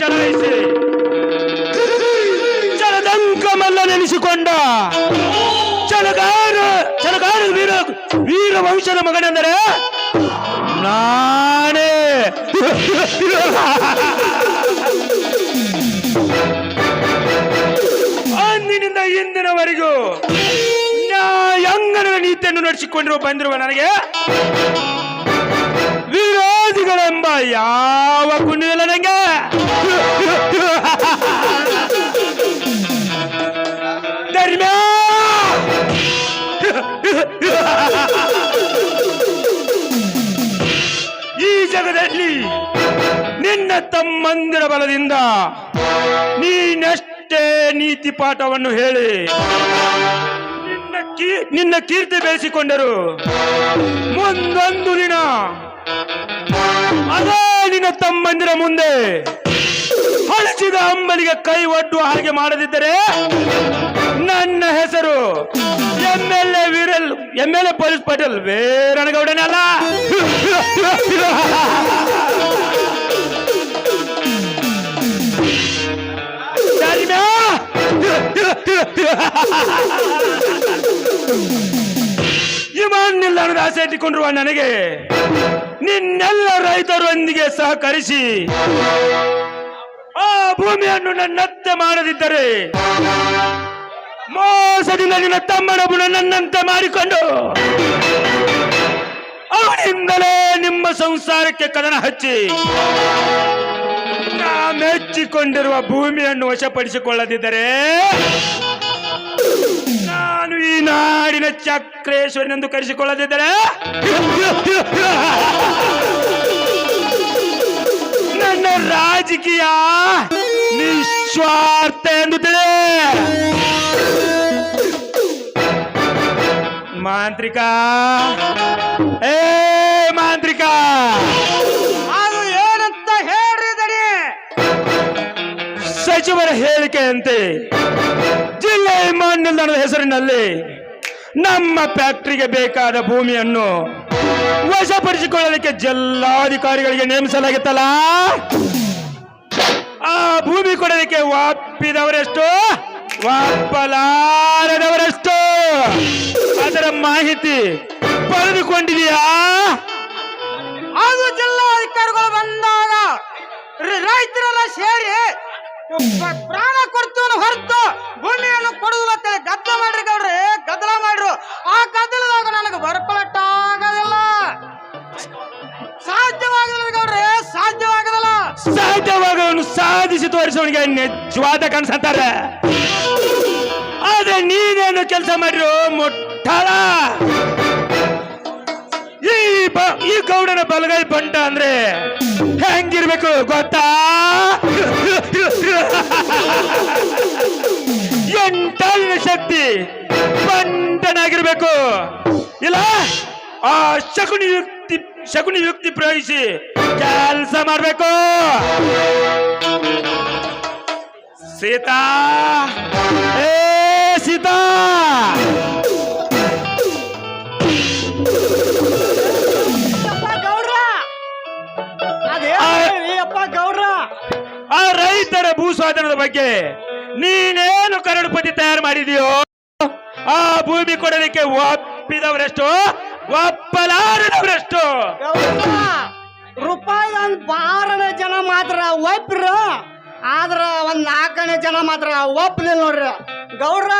ಚಲಾಯಿಸಿ. ಚಲದಂಕ ಮಲ್ಲ ನೆನೆಸಿಕೊಂಡ ಚಲಗಾರ ಚಲಗಾರ ವೀರ ವೀರ ವಂಶದ ಮಗನೆಂದರೆ ನಾನೇ. ಅಂದಿನಿಂದ ಇಂದಿನವರೆಗೂ ನ್ಯಾಯಾಂಗನ ನೀತಿಯನ್ನು ನಡೆಸಿಕೊಂಡಿರುವ ಬಂದಿರುವ ನನಗೆ ವಿರೋಧಿಗಳೆಂಬ ಯಾವ ಪುಣ್ಯವಿಲ್ಲ ನಂಗೆ ತಮ್ಮಂದಿರ ಬಲದಿಂದ ನೀನೆಷ್ಟೇ ನೀತಿ ಪಾಠವನ್ನು ಹೇಳಿ ನಿನ್ನ ನಿನ್ನ ಕೀರ್ತಿ ಬೆಳೆಸಿಕೊಂಡರು. ಮುಂದೊಂದು ದಿನ ಅದೇ ನಿನ್ನ ತಮ್ಮಂದಿರ ಮುಂದೆ ಹಳಸಿದ ಅಂಬಲಿಗೆ ಕೈ ಒಡ್ಡುವ ಹಾಗೆ ಮಾಡದಿದ್ದರೆ ನನ್ನ ಹೆಸರು M L A ವೀರಲ್ M L A police Patel, ವೀರನಗೌಡನೇ ಧರ್ಮ! ವಿಮಾನ ನಿಲ್ದಾಣದ ಆಸೆ ಇಟ್ಟುಕೊಂಡಿರುವ ನನಗೆ, ನಿನ್ನೆಲ್ಲ ರೈತರೊಂದಿಗೆ ಸಹಕರಿಸಿ, ಆ ಭೂಮಿಯನ್ನು ನನ್ನತ್ತೆ ಮಾಡದಿದ್ದರೆ, ಮೋಸದಿಂದ ನಿನ್ನ ತಮ್ಮನೊಬ್ಬನು ನನ್ನಂತೆ ಮಾಡಿಕೊಂಡು, ಅವನಿಂದಲೇ ನಿಮ್ಮ ಸಂಸಾರಕ್ಕೆ ಕದನ ಹಚ್ಚಿ ಮೆಚ್ಚಿಕೊಂಡಿರುವ ಭೂಮಿಯನ್ನು ವಶಪಡಿಸಿಕೊಳ್ಳದಿದ್ದರೆ ನಾನು ಈ ನಾಡಿನ ಚಕ್ರೇಶ್ವರನೆಂದು ಕರೆಸಿಕೊಳ್ಳದಿದ್ದರೆ ನನ್ನ ರಾಜಕೀಯ ನಿಸ್ವಾರ್ಥ ಎಂದು ತಿಳಿ ಮಾಂತ್ರಿಕ ಸಚಿವರ ಹೇಳಿಕೆಯಂತೆ ಜಿಲ್ಲೆ ವಿಮಾನ ನಿಲ್ದಾಣದ ಹೆಸರಿನಲ್ಲಿ ನಮ್ಮ ಫ್ಯಾಕ್ಟರಿಗೆ ಬೇಕಾದ ಭೂಮಿಯನ್ನು ವಶಪಡಿಸಿಕೊಳ್ಳಲಿಕ್ಕೆ ಜಿಲ್ಲಾಧಿಕಾರಿಗಳಿಗೆ ನೇಮಿಸಲಾಗಿತ್ತಲ್ಲ? ಆ ಭೂಮಿ ಕೊಡಲಿಕ್ಕೆ ವಾಪಿದವರೆಷ್ಟು ವಾಪಲಾರದವರೆಷ್ಟು ಅದರ ಮಾಹಿತಿ ಪಡೆದುಕೊಂಡಿದೆಯಾ? ಜಿಲ್ಲಾಧಿಕಾರಿಗಳು ಬಂದಾಗ ರೈತರೆಲ್ಲ ಸೇರಿ ಪ್ರಾಣ ಕೊಡ್ತೀವನು ಹೊರತು ಭೂಮಿಯನ್ನು ಕೊಡುದಿಲ್ಲ ಅಂತೇಳಿ ಗದ್ದಲ ಮಾಡ್ರಿ ಗೌಡ್ರಿ ಗದ್ದಲ ಮಾಡ್ರು. ಆ ಗದ್ದಲದಾಗ ನನಗೆ ಬರ್ಕೊಳಟ್ಟ ಆಗೋದಿಲ್ಲ ಸಾಧ್ಯವಾಗಲ್ಲ ಗೌಡ್ರಿ ಸಾಧ್ಯವಾಗದಲ್ಲ. ಸಾಧ್ಯವಾಗವನ್ನು ಸಾಧಿಸಿ ತೋರಿಸೋನಿಗೆ ನಿಜವಾದ ಕನ್ಸಂತಾರೆ ಆದ್ರೆ ನೀನೇನು ಕೆಲಸ ಮಾಡಿರೋ ಮುಟ್ಟಾಳ ಈ ಈ ಗೌಡನ ಬಲಗೈ ಬಂಟ ಅಂದ್ರೆ ಹೆಂಗಿರ್ಬೇಕು ಗೊತ್ತಾ? ಶಕ್ತಿ ಬಂಟನಾಗಿರ್ಬೇಕು ಇಲ್ಲ ಆ ಶಕುನಿ ಯುಕ್ತಿ ಶಕುನಿ ಯುಕ್ತಿ ಪ್ರಯೋಗಿಸಿ ಕೆಲಸ ಮಾಡ್ಬೇಕು. ಸೀತಾ ಏ ಸೀತಾ. ಆ ರೈತರ ಭೂ ಸ್ವಾಧೀನದ ಬಗ್ಗೆ ನೀನೇನು ಕರಡು ಪಟ್ಟಿ ತಯಾರು ಮಾಡಿದೆಯೋ? ಆ ಭೂಮಿ ಕೊಡಲಿಕ್ಕೆ ಒಪ್ಪಿದವರೆಷ್ಟು? ಒಪ್ಪಲಾರದವರೆಷ್ಟು? ರೂಪಾಯಿ ಒಂದ್ ಬಾರನೇ ಜನ ಮಾತ್ರ ಒಪ್ರ ಆದ್ರ ಒಂದ್ ನಾಲ್ಕನೇ ಜನ ಮಾತ್ರ ಒಪ್ಪಲಿಲ್ಲ ನೋಡ್ರಿ. ಗೌಡ್ರ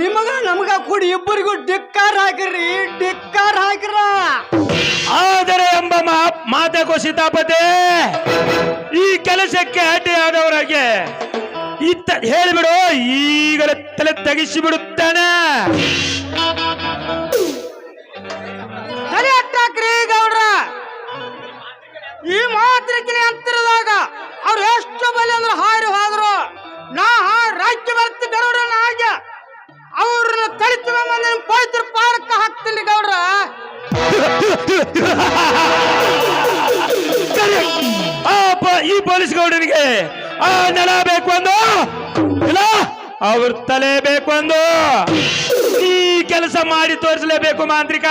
ನಿಮಗ ನಮಗ ಕೂಡಿ ಇಬ್ಬರಿಗೂ ಡಿಕ್ಕಾರ್ ಹಾಕಿರಿ ಡಿಕ್ಕಾರ್ ಹಾಕಿರ. ಆದರೆ ಎಂಬ ಮಾತೆ ಸೀತಾಪತಿ ಈ ಕೆಲಸಕ್ಕೆ ಅಡ್ಡಿಯಾದವರಾಗೆ ಇತ್ತ ಹೇಳಿಬಿಡು ಈಗಲೇ ತಲೆ ತೆಗಿಸಿ ಬಿಡುತ್ತಾನೆ ತಲೆ ಗೌಡ್ರ ಈ ಮಾತ್ರಕ್ಕೆ ಅಂತರದಾಗ ಅವ್ರು ಎಷ್ಟು ಬಲಿ ಅಂದ್ರೆ ಹಾರಿ ಹೋದ್ರು. ನಾ ರಾಜ್ಯ ಬರ್ತಿ ಗೌಡ್ರನ್ನ ಹಾಗೆ ಅವ್ರನ್ನ ತಳಿತು ಪವಿತ್ರ ಪಾರಕ್ಕೆ ಹಾಕ್ತೀನಿ ಗೌಡ್ರ. ಈ ಪೊಲೀಸ್ ಗೌಡನಿಗೆ ಆ ನೆಲ ಬೇಕು ಒಂದು ಇಲ್ಲ? ಅವ್ರ ತಲೆ ಒಂದು ಈ ಕೆಲಸ ಮಾಡಿ ತೋರಿಸಲೇಬೇಕು ಮಾಂತ್ರಿಕ.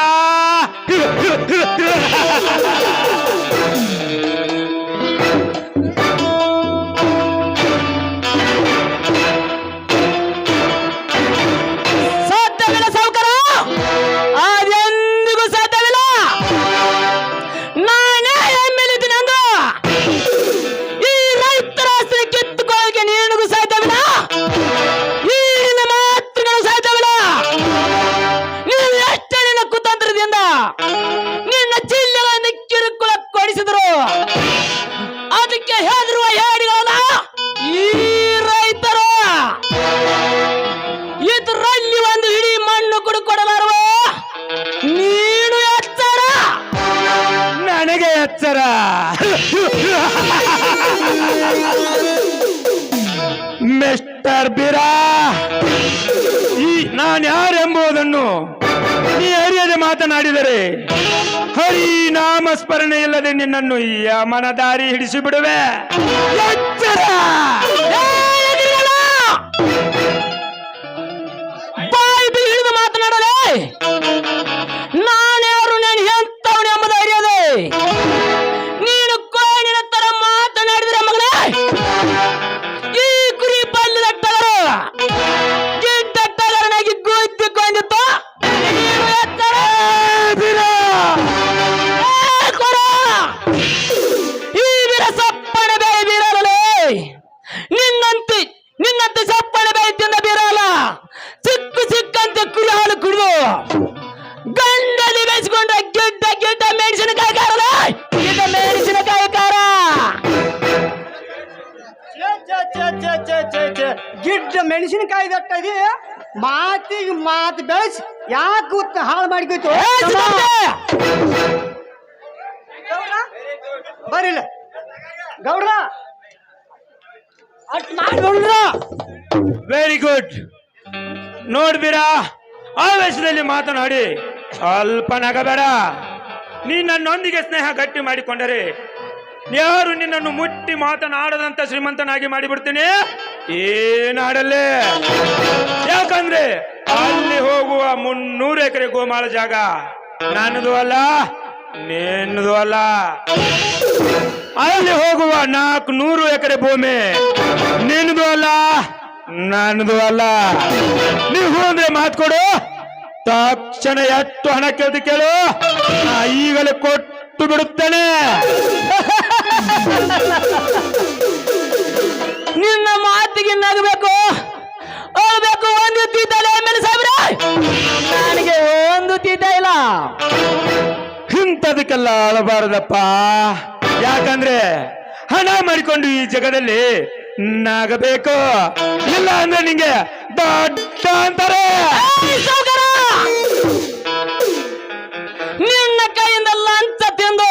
ಅದಕ್ಕೆ ನಾಮ ಸ್ಮರಣೆ ಇಲ್ಲದೆ ನಿನ್ನನ್ನು ಯಮನ ದಾರಿ ಹಿಡಿಸಿ ಬಿಡುವೆ ಮಾತಿಗೆ ಮಾತು ಬೆಳೆಸಿ ಯಾಕೆ ಉತ್ತ ಹಾಳು ಮಾಡಿಕೊಯ್ತು ಬರಿಲ್ಲ ಗೌಡ್ರ ಅಟ್ ಮಾಡ್ಕೊಂಡ್ರ ವೆರಿ ಗುಡ್ ನೋಡ್ಬಿರಾ? ಆವೇಶದಲ್ಲಿ ಮಾತನಾಡಿ. ಅಲ್ಪ ನಗಬೇಡ. ನೀ ನನ್ನೊಂದಿಗೆ ಸ್ನೇಹ ಗಟ್ಟಿ ಮಾಡಿಕೊಂಡರೆ ಯಾರು ನಿನ್ನನ್ನು ಮುಟ್ಟಿ ಮಾತನಾಡದಂತ ಶ್ರೀಮಂತನಾಗಿ ಮಾಡಿಬಿಡ್ತೀನಿ? ಏನಾಡಲ್ಲೇ ಯಾಕಂದ್ರೆ ಅಲ್ಲಿ ಹೋಗುವ ಮುನ್ನೂರು ಎಕರೆ ಗೋಮಾಳ ಜಾಗ ನನ್ನದು ಅಲ್ಲ, ನಿನ್ನದು ಅಲ್ಲ. ಅಲ್ಲಿ ಹೋಗುವ ನಾಲ್ಕು ನೂರು ಎಕರೆ ಭೂಮಿ ನಿನ್ನದು ಅಲ್ಲ, ನನ್ನದು ಅಲ್ಲ. ನೀವು ಅಂದ್ರೆ ಮಾತು ಕೊಡು. ತಕ್ಷಣ ಎಷ್ಟು ಹಣ ಕೇಳ್ದು ಕೇಳು. ಈಗಲೇ ಕೊಟ್ಟು ಬಿಡುತ್ತೇನೆ. ನಿನ್ನ ಮಾತಿಗೆ ನಗಬೇಕು. ಅಳ್ಬೇಕು ಒಂದು ತೀತ ಮೇಲೆ ಸಾಬ್ರೆ ನನಗೆ ಒಂದು ತಿದ್ದ ಇಲ್ಲ. ಇಂಥದಕ್ಕೆಲ್ಲ ಅಳಬಾರದಪ್ಪ ಯಾಕಂದ್ರೆ ಹಣ ಮಾಡಿಕೊಂಡು ಈ ಜಗದಲ್ಲಿ ನಾಗಬೇಕು ಇಲ್ಲ ಅಂದ್ರೆ ನಿಂಗೆ ದೊಡ್ಡ ಅಂತಾರೆ. ನಿನ್ನ ಕೈಯಿಂದ ಲಂಚ ತಿಂದು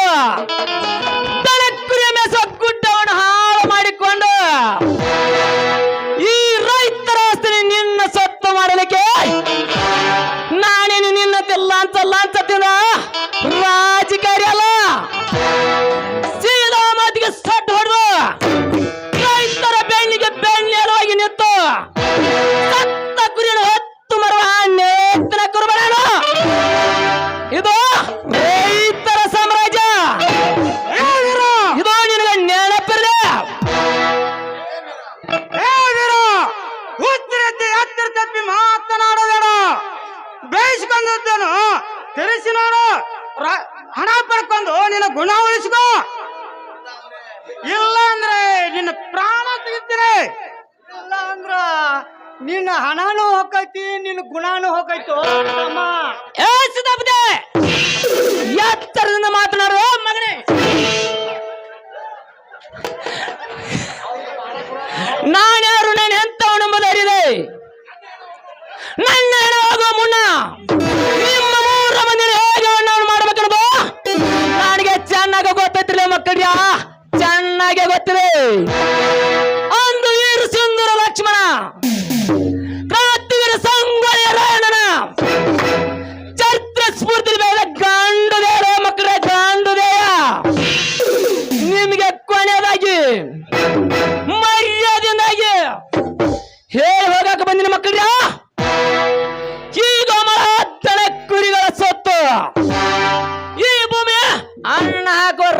ಎತ್ತಿರಿ ಅಂದು ವೀರ ಲಕ್ಷ್ಮಣ, ಕ್ರಾಂತಿವೀರ ಸಂಗೊಳ್ಳಿ ರಾಯಣ್ಣನ ಚರಿತ್ರ ಸ್ಫೂರ್ತಿ ಮೇಲೆ ಗಾಂಡು ದೇವರ ಮಕ್ಕಳೇ ಗಾಂಡು ದೇಯ ನಿಮಗೆ ಕೊನೆಯದಾಗಿ ಮರ್ಯಾದೆಯಿಂದಾಗಿ ಹೇಳಿ ಹೋಗಕ್ಕೆ ಬಂದಿನ ಮಕ್ಕಳ್ರ ಈಗ ಮರ ಕುರಿಗಳ ಸೊತ್ತು. ಈ ಭೂಮಿ ಅಣ್ಣ ಹಾಕೋರ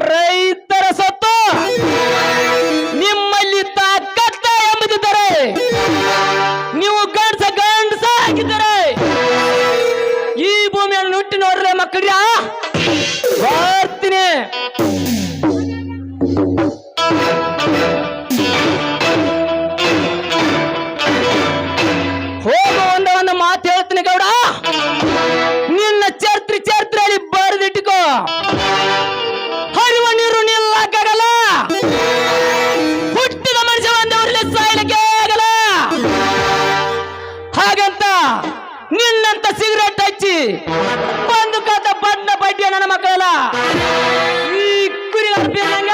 ಹುಟ್ಟಿದ ಮನುಷ್ಯ ಒಂದವರಲ್ಲಿ ಸಾಯಲಿಕ್ಕೆ ಆಗಲ್ಲ. ಹಾಗಂತ ನಿನ್ನಂತ ಸಿಗರೆಟ್ ಹಚ್ಚಿ ಬಂದು ಕಾತ ಬಣ್ಣ ಬಡ್ಡಿಯ ನನ್ನ ಮಕ್ಕಳಲ್ಲ ಈ ಕುರಿ ಅರ್ಪಿದಂಗ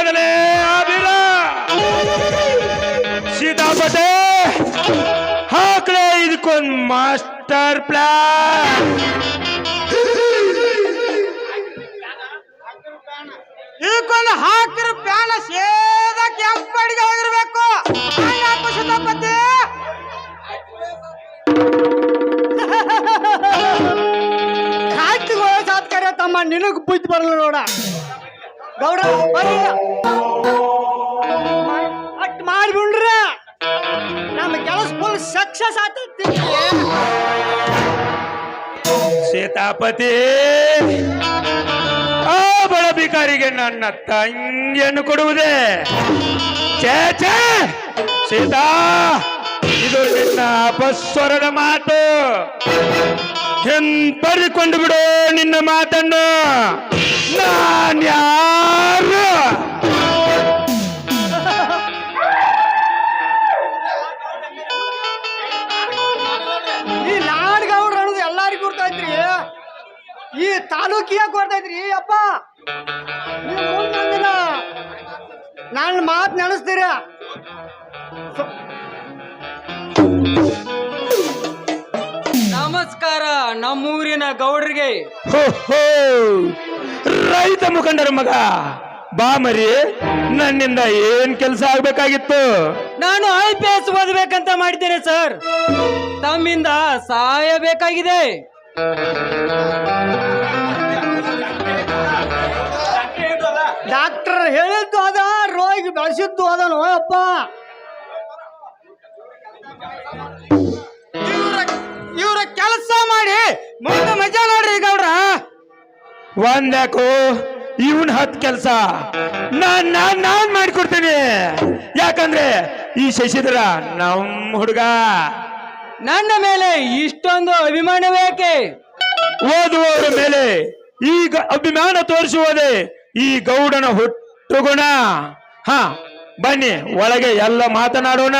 ಮಾತನಾಡಿ ಹೋಗಲೇ ಸೀತಾಪಟೆ ಹಾಕ್ಲೆ ಇದಕ್ಕೊಂದು ಮಾಸ್ಟರ್ ಪ್ಲಾನ್. ಇದಕ್ಕೊಂದು ಹಾಕಿರೋ ಪ್ಯಾನ ಸೇದ ಕೆಂಪಡಿಗೆ ಹೋಗಿರ್ಬೇಕು. ಸೀತಾಪತಿ ಕಾಯ್ತಿಗೋ ಸಾತ್ಕರ್ಯ ತಮ್ಮ, ನಿನಗ್ ಬುದ್ಧಿ ಬರಲ್ಲ ನೋಡ. ಗೌಡ ಅಟ್ ಮಾಡ್ಬಿಡ್ರ. ನಮ್ಮ ಕೆಲಸ ಫುಲ್ ಸಕ್ಸಸ್ ಆತೈತಿ ಸೀತಾಪತಿ, ಆ ಬಡ ಭಿಕಾರಿಗೆ ನನ್ನ ತಂಗಿಯನ್ನು ಕೊಡುವುದೇ. ಛೇ ಛೇ, ಸೀತಾ, ಇದು ನಿನ್ನ ಅಪಸ್ವರದ ಮಾತು. ಹಿಂಪರಿಕೊಂಡು ಬಿಡು ನಿನ್ನ ಮಾತನ್ನು. ನಾನ್ಯಾರು ಈ ನಾಡ್ ಗೌಡ್ರ ಅನ್ನೋದು ಎಲ್ಲಾರಿಗೂ ಗೊತ್ತೈತ್ರಿ ಈ ತಾಲೂಕಿಗೆ ಗೊತ್ತೈತ್ರಿ ಅಪ್ಪ ನನ್ನ ಮಾತು ನೆನೆಸ್ತೀರ? ನಮ್ಮೂರಿನ ಗೌಡ್ರಿಗೆ. ಹೋ, ಹೋ. ರೈತ ಮುಖಂಡರ ಮಗ ಬಾ ಮರಿ ನನ್ನಿಂದ ಏನ್ ಕೆಲಸ ಆಗ್ಬೇಕಾಗಿತ್ತು? ನಾನು ಐ ಪಿ ಎಸ್ ಓದಬೇಕಂತ ಮಾಡಿದ್ದೇನೆ ಸರ್. ತಮ್ಮಿಂದ ಸಹಾಯ ಬೇಕಾಗಿದೆ. ಡಾಕ್ಟರ್ ಹೇಳಿದ್ದು ಅದ ರೋಗಿ ಬೆಳೆಸಿದ್ದು ಅದನು ಅಪ್ಪ. ಮುಂದೆ ಮಜಾ ನೋಡ್ರಿ ಗೌಡ್ರ ಒಂದ್ಯಾಕೋ ಇವನ್ ಹತ್ ಕೆಲ್ಸ. ನಾನ್ ನಾನ್ ನಾನ್ ಮಾಡ್ಕೊಡ್ತೇನೆ. ಯಾಕಂದ್ರೆ ಈ ಶಶಿಧರ ನಮ್ ಹುಡುಗ. ನನ್ನ ಮೇಲೆ ಇಷ್ಟೊಂದು ಅಭಿಮಾನ ಯಾಕೆ? ಓದುವವರ ಮೇಲೆ ಈಗ ಅಭಿಮಾನ ತೋರಿಸುವುದೇ ಈ ಗೌಡನ ಹುಟ್ಟುಗುಣ. ಹ ಬನ್ನಿ ಒಳಗೆ ಎಲ್ಲ ಮಾತನಾಡೋಣ.